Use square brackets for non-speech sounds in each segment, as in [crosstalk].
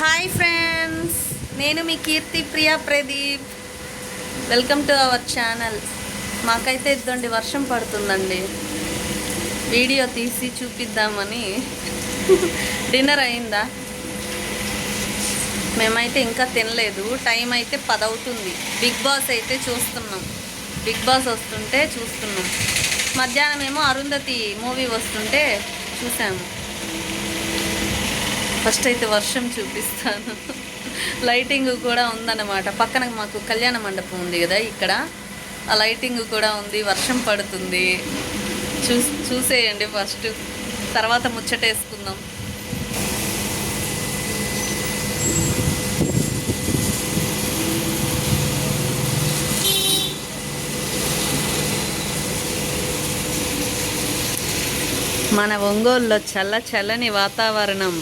Hi friends నేను మీ Keerthi Priya Pradeep. Welcome to our channel మాకైతే ఇద్దండి వర్షం పడుతుందండి. వీడియో తీసి చూపిద్దామని డిన్నర్ అయిందా? మేమైతే ఇంకా తినలేదు. టైం అయితే పదవుతుంది. బిగ్ బాస్ అయితే చూస్తున్నాం. బిగ్ బాస్ వస్తుంటే చూస్తున్నాం. మధ్యాహ్నం ఏమో అరుంధతి మూవీ వస్తుంటే చూసాము. ఫస్ట్ అయితే వర్షం చూపిస్తాను. లైటింగ్ కూడా ఉందన్నమాట. పక్కన మాకు కళ్యాణ మండపం ఉంది కదా ఇక్కడ. ఆ లైటింగ్ కూడా ఉంది వర్షం పడుతుంది. చూ చూసేయండి ఫస్ట్. తర్వాత ముచ్చటేసుకుందాం. మన ఒంగోలులో చల్ల చల్లని వాతావరణం.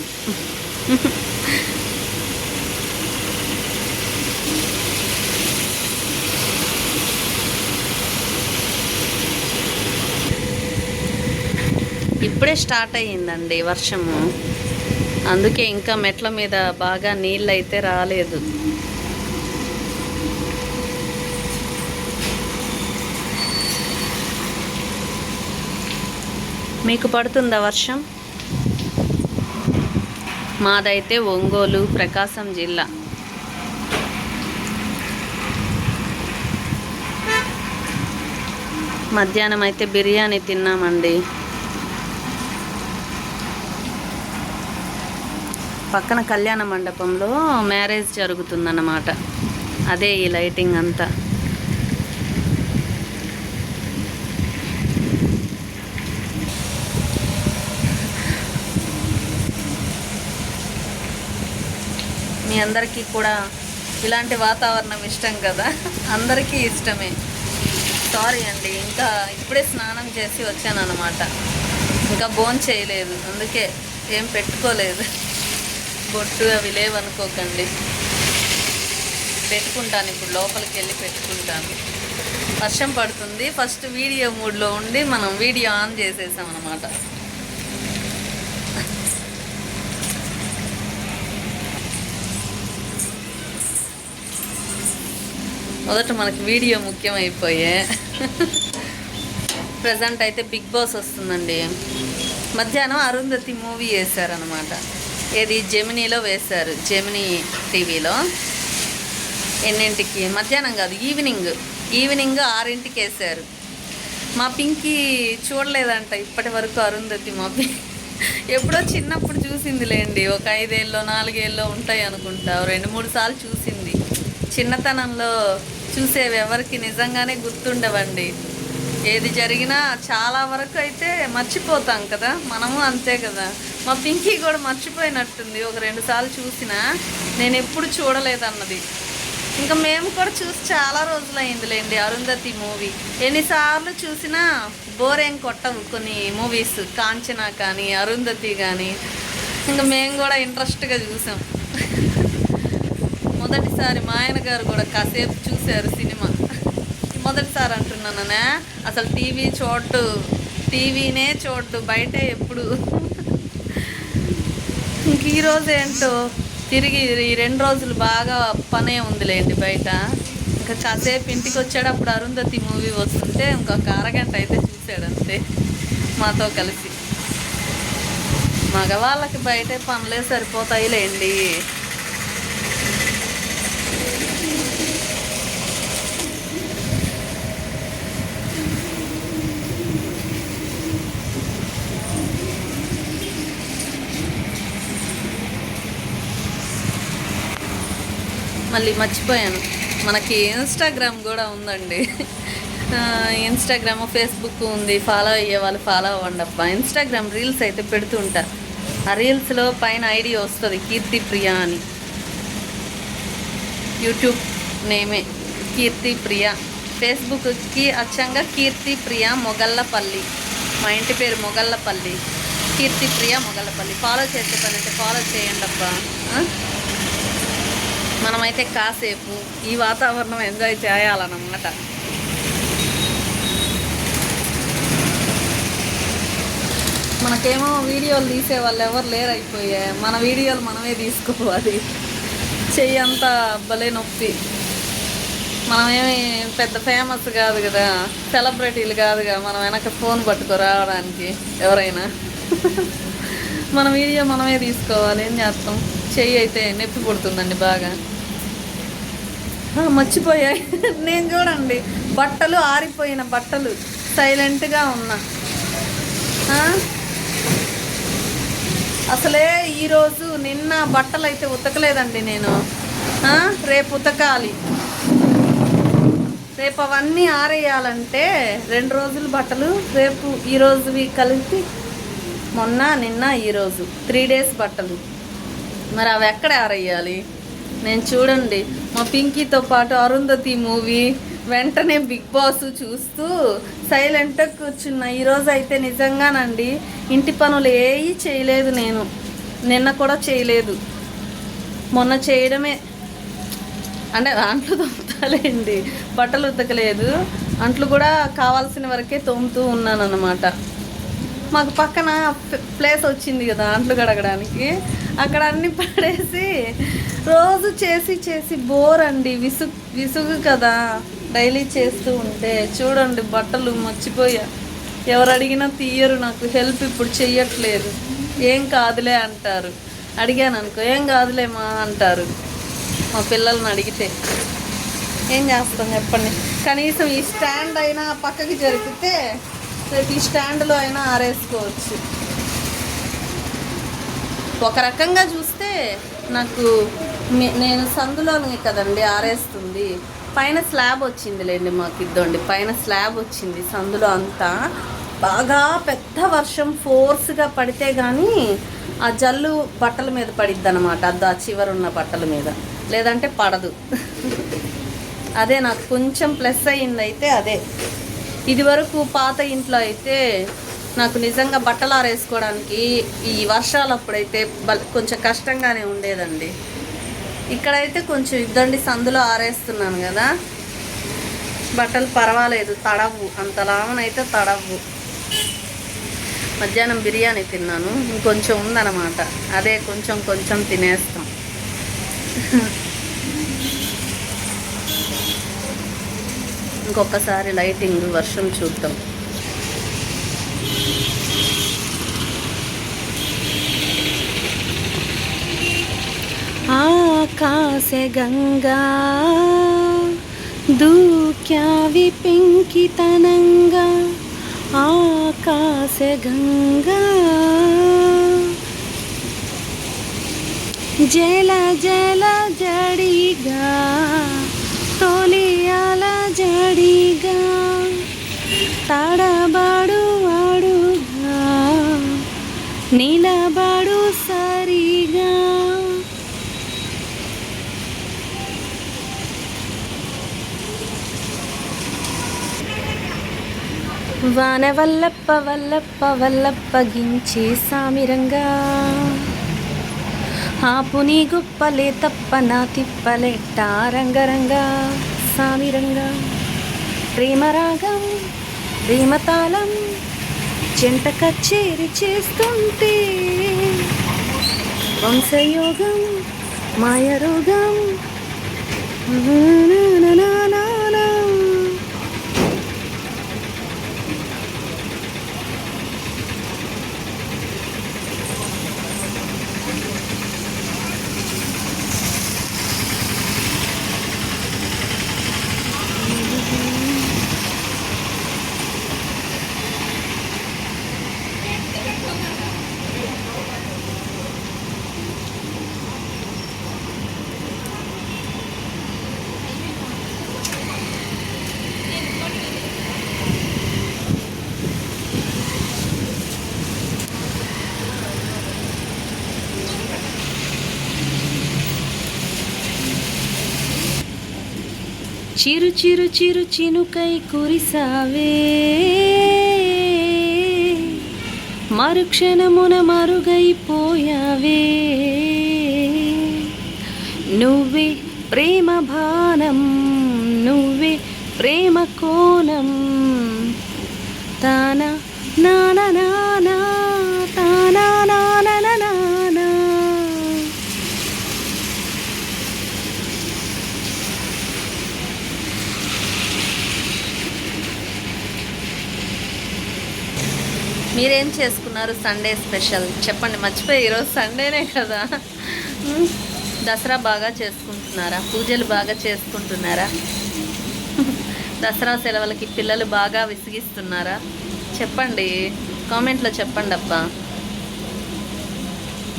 ఇప్పుడే స్టార్ట్ అయ్యిందండి వర్షము. అందుకే ఇంకా మెట్ల మీద బాగా నీళ్ళు అయితే రాలేదు. మీకు పడుతుందా వర్షం? మాదైతే ఒంగోలు ప్రకాశం జిల్లా. మధ్యాహ్నం అయితే బిర్యానీ తిన్నామండి. పక్కన కళ్యాణ మండపంలో మ్యారేజ్ జరుగుతుందన్నమాట. అదే ఈ లైటింగ్ అంతా. మీ అందరికీ కూడా ఇలాంటి వాతావరణం ఇష్టం కదా? అందరికీ ఇష్టమే. సారీ అండి ఇంకా ఇప్పుడే స్నానం చేసి వచ్చాను అనమాట ఇంకా బోన్ చేయలేదు అందుకే ఏం పెట్టుకోలేదు. బొట్టు అవి లేవనుకోకండి. పెట్టుకుంటాను ఇప్పుడు లోపలికి వెళ్ళి పెట్టుకుంటాను. వర్షం పడుతుంది ఫస్ట్ వీడియో మూడ్లో ఉండి మనం వీడియో ఆన్ చేసేసాం అనమాట మొదట మనకి వీడియో ముఖ్యమైపోయే. ప్రజెంట్ అయితే బిగ్ బాస్ వస్తుందండి. మధ్యాహ్నం అరుంధతి మూవీ వేశారనమాట ఏది? జెమినీలో వేశారు. జెమినీ టీవీలో. ఎన్నింటికి? మధ్యాహ్నం కాదు ఈవినింగ్ ఈవినింగ్ ఆరింటికి వేశారు. మా పింకీ చూడలేదంట ఇప్పటి వరకు అరుంధతి మా పింక్ ఎప్పుడో చిన్నప్పుడు చూసిందిలేండి. ఒక ఐదేళ్ళలో నాలుగేళ్ళలో ఉంటాయి అనుకుంటా. రెండు మూడు సార్లు చూసింది. చిన్నతనంలో చూసేవి ఎవరికి నిజంగానే గుర్తుండవండి. ఏది జరిగినా చాలా వరకు అయితే మర్చిపోతాం కదా. మనము అంతే కదా. మా పింకీ కూడా మర్చిపోయినట్టుంది. ఒక రెండు సార్లు చూసినా నేను ఎప్పుడు చూడలేదన్నది. ఇంకా మేము కూడా చూసి చాలా రోజులైందిలేండి అరుంధతి మూవీ. ఎన్నిసార్లు చూసినా బోరేం కొట్టవు కొన్ని మూవీస్. కాంచనా కానీ అరుంధతి కానీ. ఇంకా మేము కూడా ఇంట్రెస్ట్గా చూసాం. మొదటిసారి మా ఆయన గారు కూడా కాసేపు చూశారు సినిమా. మొదటిసారి అంటున్నాననే అసలు టీవీ చూడ్డు టీవీనే చూడ్డు బయటే ఎప్పుడు. ఇంక ఈరోజు ఏంటో తిరిగి ఈ రెండు రోజులు బాగా పనే ఉందిలేండి బయట. ఇంకా కాసేపు ఇంటికి వచ్చాడు అప్పుడు అరుంధతి మూవీ వస్తుంటే ఇంకొక అరగంట అయితే చూశాడు అంతే మాతో కలిసి. మగవాళ్ళకి బయటే పనులే సరిపోతాయిలేండి. మళ్ళీ మర్చిపోయాను. మనకి ఇన్స్టాగ్రామ్ కూడా ఉందండి. ఇన్స్టాగ్రామ్ ఫేస్బుక్ ఉంది. ఫాలో అయ్యే వాళ్ళు ఫాలో అవ్వండి అబ్బా. ఇన్స్టాగ్రామ్ రీల్స్ అయితే పెడుతూ ఉంటారు ఆ రీల్స్లో పైన ఐడి వస్తుంది కీర్తి ప్రియ అని. యూట్యూబ్ నేమే కీర్తి ప్రియ. ఫేస్బుక్కి అచ్చంగా కీర్తి ప్రియ మొగల్లపల్లి మా ఇంటి పేరు మొగల్లపల్లి కీర్తి ప్రియ మొగల్లపల్లి ఫాలో చేసే పని అయితే ఫాలో చేయండి అబ్బా. మనమైతే కాసేపు ఈ వాతావరణం ఎంజాయ్ చేయాలన్నమాట. మనకేమో వీడియోలు తీసే వాళ్ళు ఎవరు లేరు అయిపోయా మన వీడియోలు మనమే తీసుకోవాలి. చెయ్యి అంతా భలే నొప్పి. మనమేమి పెద్ద ఫేమస్ కాదు కదా. సెలబ్రిటీలు కాదుగా మనం వెనక ఫోన్ పట్టుకురావడానికి ఎవరైనా. [laughs] మన వీడియో మనమే తీసుకోవాలి. ఏం చేస్తాం? చెయ్యి అయితే నొప్పి పుడుతుందండి బాగా. మర్చిపోయాయి. నేను చూడండి. బట్టలు ఆరిపోయిన బట్టలు. సైలెంట్గా ఉన్నా. అసలే ఈరోజు నిన్న బట్టలు అయితే ఉతకలేదండి నేను. రేపు ఉతకాలి. రేపు అవన్నీ ఆరేయాలంటే రెండు రోజులు బట్టలు రేపు ఈరోజువి కలిపి మొన్న నిన్న ఈరోజు. త్రీ డేస్ బట్టలు. మరి అవి ఎక్కడ ఆరేయాలి? నేను చూడండి. మా పింకీతో పాటు అరుంధతి మూవీ వెంటనే బిగ్ బాస్ చూస్తూ సైలెంట్గా కూర్చున్నా. ఈరోజు అయితే నిజంగానండి ఇంటి పనులు ఏవి చేయలేదు నేను. నిన్న కూడా చేయలేదు. మొన్న చేయడమే. అంటే అంట్లు తోముతాలేండి బట్టలు ఉతకలేదు. అంట్లు కూడా కావాల్సిన వరకే తోముతూ ఉన్నాను అన్నమాట మాకు పక్కన ప్లేస్ వచ్చింది కదా అంట్లు కడగడానికి అక్కడ అన్ని పడేసి రోజు చేసి చేసి బోర్ అండి. విసుగు విసుగు కదా. డైలీ చేస్తూ ఉంటే. చూడండి బట్టలు మర్చిపోయా. ఎవరు అడిగినా తీయరు నాకు. హెల్ప్ ఇప్పుడు చెయ్యట్లేదు. ఏం కాదులే అంటారు. అడిగాను అనుకో ఏం కాదులే మా అంటారు. మా పిల్లల్ని అడిగితే. ఏం చేస్తాం చెప్పండి. కనీసం ఈ స్టాండ్ అయినా పక్కకి జరిపితే రేపు ఈ స్టాండ్లో అయినా ఆరేసుకోవచ్చు. ఒక రకంగా చూస్తే నాకు నేను సందులోనే కదండి ఆరేస్తుంది. పైన స్లాబ్ వచ్చిందిలేండి మాకు ఇద్దండి. పైన స్లాబ్ వచ్చింది సందులో అంతా. బాగా పెద్ద వర్షం ఫోర్స్గా పడితే కానీ ఆ జల్లు బట్టల మీద పడిద్ది అనమాట ఆ చివరున్న బట్టల మీద. లేదంటే పడదు. [laughs] అదే నాకు కొంచెం ప్లస్ అయింది అయితే అదే. ఇది వరకు పాత ఇంట్లో అయితే నాకు నిజంగా బట్టలు ఆరేసుకోవడానికి ఈ వర్షాలప్పుడైతే బల్ కొంచెం కష్టంగానే ఉండేదండి. ఇక్కడైతే కొంచెం ఇద్దండి సందులో ఆరేస్తున్నాను కదా. బట్టలు పర్వాలేదు తడవు. అంత లావనైతే తడవు. మధ్యాహ్నం బిర్యానీ తిన్నాను ఇంకొంచెం ఉందన్నమాట. అదే కొంచెం కొంచెం తినేస్తాం. ఇంకొకసారి లైటింగ్ వర్షం చూద్దాం. ఆకాశ గంగా దూక్యావి పెంకితనంగా ఆకాశ గంగా జల జల జడిగా తొలియాల జడిగా తడబడు అడుగా నిలబడు వాన వల్లప్ప వల్లప్ప వల్లప్ప గించే సామిరంగా ఆపుని గుప్పలే తప్ప నా తిప్పలే రంగరంగా సామిరంగా ప్రేమరాగం ప్రేమతాళం జంట కచేరి చేస్తుంటే వంశయోగం మాయరోగం నా నా నా నా. చిరు చిరు చిరు చినుకై కురిసావే. మరుక్షణమున మరుగైపోయావే. నువ్వే ప్రేమ భానం నువ్వే ప్రేమ కోణం. తాన నాన నానా మీరేం చేసుకున్నారు సండే స్పెషల్? చెప్పండి మర్చిపోయి ఈరోజు సండేనే కదా. దసరా బాగా చేసుకుంటున్నారా? పూజలు బాగా చేసుకుంటున్నారా? దసరా సెలవులకి పిల్లలు బాగా విసిగిస్తున్నారా? చెప్పండి కామెంట్లో చెప్పండి అబ్బా.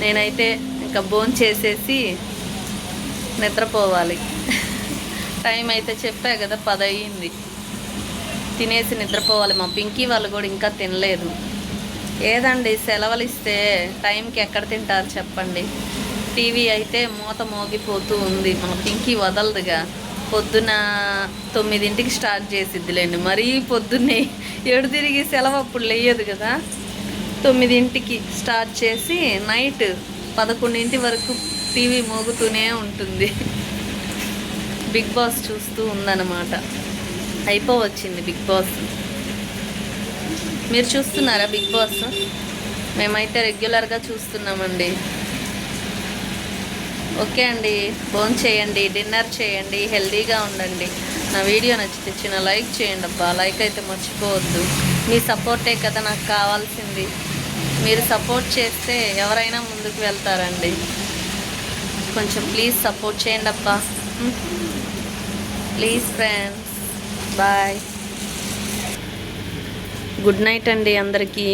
నేనైతే ఇంకా బోన్ చేసేసి నిద్రపోవాలి. టైం అయితే చెప్పా కదా పది అయ్యింది తినేసి నిద్రపోవాలి. మా పింకీ వాళ్ళు కూడా ఇంకా తినలేదు. ఏదండి సెలవులు ఇస్తే టైంకి ఎక్కడ తింటారు చెప్పండి. టీవీ అయితే మూత మోగిపోతూ ఉంది. మన పింకీ వదలదుగా. పొద్దున తొమ్మిదింటికి స్టార్ట్ చేసిద్దిలేండి. మరీ పొద్దున్నే ఏడు తిరిగి సెలవు అప్పుడు లేయదు కదా. తొమ్మిదింటికి స్టార్ట్ చేసి నైట్ పదకొండింటి వరకు టీవీ మోగుతూనే ఉంటుంది. బిగ్ బాస్ చూస్తూ ఉందన్నమాట. అయిపోవచ్చింది బిగ్ బాస్. మీరు చూస్తున్నారా బిగ్ బాస్ మేమైతే రెగ్యులర్గా చూస్తున్నామండి. ఓకే అండి ఫోన్ చేయండి డిన్నర్ చేయండి హెల్దీగా ఉండండి. నా వీడియో నచ్చితే చిన్న లైక్ చేయండి అబ్బా. లైక్ అయితే మర్చిపోవద్దు. మీ సపోర్టే కదా నాకు కావాల్సింది. మీరు సపోర్ట్ చేస్తే ఎవరైనా ముందుకు వెళ్తారండి. కొంచెం ప్లీజ్ సపోర్ట్ చేయండి అబ్బా. Please friends bye good night అండి అందరికీ.